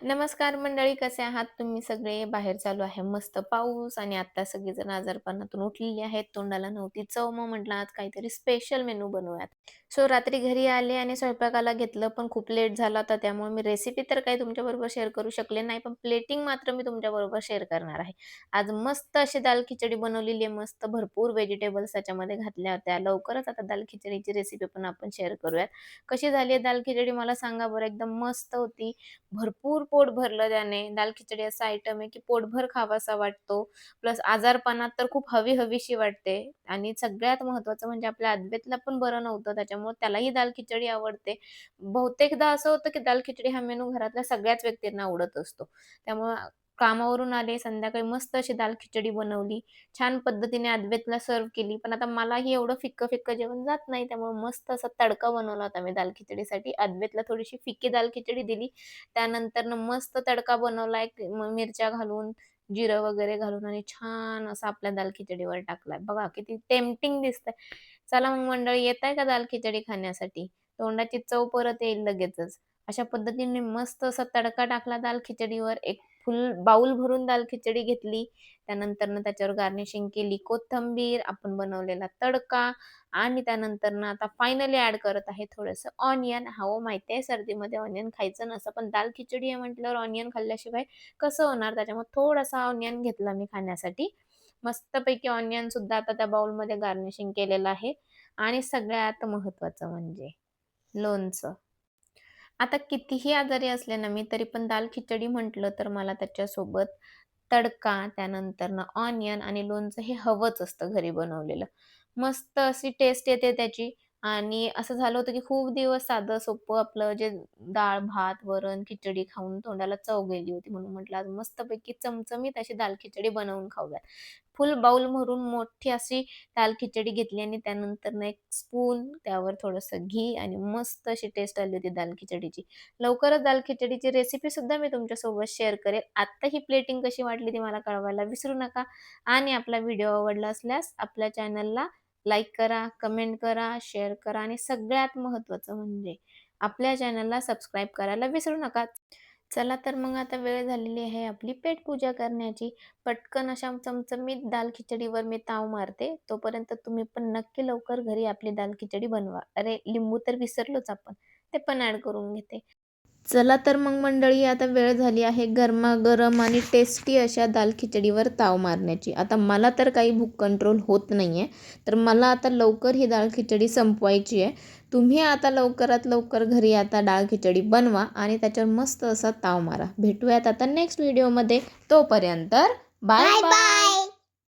नमस्कार मंडळी कसे आहात तुम्ही? सगळे बाहेर चालू आहे. मस्त पाऊस आणि आता सगळेजण आजारपणातून उठलेली आहेत. तोंडाला नव्हती चव मग म्हटलं आज काहीतरी स्पेशल मेनू बनवूयात. सो रात्री घरी आले आणि स्वयंपाकाला घेतलं पण खूप लेट झाला होता त्यामुळे मी रेसिपी तर काही तुमच्याबरोबर शेअर करू शकले नाही पण प्लेटिंग मात्र मी तुमच्याबरोबर शेअर करणार आहे. आज मस्त अशी दाल खिचडी बनवलेली आहे. मस्त भरपूर व्हेजिटेबल्स त्याच्यामध्ये घातल्या होत्या. लवकरच आता दाल खिचडीची रेसिपी पण आपण शेअर करूयात. कशी झाली आहे दाल खिचडी? मला सांगा बरं. एकदम मस्त होती. भरपूर पोट भरलं त्याने. दाल खिचडी असा आयटम आहे, की पोटभर खावासा वाटतो. प्लस आजारपणात तर खूप हवी-हवीशी वाटते आणि सगळ्यात महत्त्वाचं म्हणजे आपल्या अद्वैतला पण बरं नव्हतं, त्याच्यामुळे त्यालाही दाल खिचडी आवडते. बहुतेकदा असं होतं, की दाल खिचडी हा मेनू घरातल्या सगळ्याच व्यक्तींना आवडत असतो. त्यामुळे कामावरून आले, संध्याकाळी मस्त अशी दाल खिचडी बनवली. छान पद्धतीने अद्वैतला सर्व केली. पण आता मलाही एवढं फिक्कं-फिक्कं जेवण जात नाही, त्यामुळे मस्त असा तडका बनवला होता मी दाल खिचडीसाठी. अद्वैतला थोडीशी फिक्की दाल खिचडी दिली. त्यानंतरनं मस्त तडका बनवला एक म मिरच्या घालून, जिरं वगैरे घालून आणि छान असा आपल्या दाल खिचडीवर टाकलाय. बघा किती टेम्पटिंग दिसतंय. चला मग मंडळी येत आहे का दाल खिचडी खाण्यासाठी? तोंडाची चव परत येईल लगेचच. अशा पद्धतीने मस्त असा तडका टाकला दाल खिचडीवर. एक फुल बाउल भरून दाल खिचडी घेतली. त्यानंतरनं त्याच्यावर गार्निशिंग केली. कोथिंबीर, आपण बनवलेला तडका आणि त्यानंतरनं आता फायनली ॲड करत आहे थोडंसं ऑनियन. हा हो, माहिती आहे सर्दीमध्ये ऑनियन खायचं नसतं, पण दाल खिचडी आहे म्हटल्यावर ऑनियन खाल्ल्याशिवाय कसं होणार? त्याच्यामुळे थोडासा ऑनियन घेतला मी खाण्यासाठी. मस्तपैकी ऑनियन सुद्धा आता त्या बाउलमध्ये गार्निशिंग केलेलं आहे आणि सगळ्यात महत्त्वाचं म्हणजे लोणचं. आता कितीही आजारी असले ना मी, तरी पण दाल खिचडी म्हटलं तर मला त्याच्यासोबत तडका, त्यानंतर ना ऑनियन आणि लोणचं हे हवंच असतं घरी बनवलेलं. मस्त अशी टेस्ट येते त्याची आणि असं झालं होतं, की खूप दिवस साधं सोपं आपलं जे डाळ, भात, वरण, खिचडी खाऊन तोंडाला चव गेली होती. म्हणून म्हटलं आज मस्तपैकी चमचमीत अशी दाल खिचडी बनवून खाऊयात. फुल बाउल भरून मोठी अशी दाल खिचडी घेतली आणि त्यानंतरनं एक स्पून त्यावर थोडंसं घी आणि मस्त अशी टेस्ट आली होती दाल खिचडीची. लवकरच दाल खिचडीची रेसिपी सुद्धा मी तुमच्यासोबत शेअर करेल. आत्ता ही प्लेटिंग कशी वाटली ती मला कळवायला विसरू नका आणि आपला व्हिडिओ आवडला असल्यास आपल्या चॅनलला लाईक करा, कमेंट करा, शेअर करा आणि सगळ्यात महत्त्वाचं म्हणजे आपल्या चॅनलला सबस्क्राईब करायला विसरू नका. चला तर मग आता वेळ झालेली आहे आपली पेटपूजा करण्याची. पटकन अशा चमचमीत दाल खिचडीवर मी ताव मारते. तोपर्यंत तुम्ही पण नक्की लवकर घरी आपली दाल खिचडी बनवा. अरे लिंबू तर विसरलोच आपण, ते पण ॲड करून घेते. चला तर मग मंडळी आता वेळ झाली आहे गरमागरम आणि टेस्टी अशा दाल खिचडीवर ताव मारण्याची. आता मला तर काही भूक कंट्रोल होत नाही आहे, तर मला आता लवकर ही डाळ खिचडी संपवायची आहे. तुम्ही आता लवकरात लवकर घरी आता डाळ खिचडी बनवा आणि त्याच्यावर मस्त असा ताव मारा. भेटूयात आता नेक्स्ट व्हिडिओमध्ये. तोपर्यंत बाय बाय.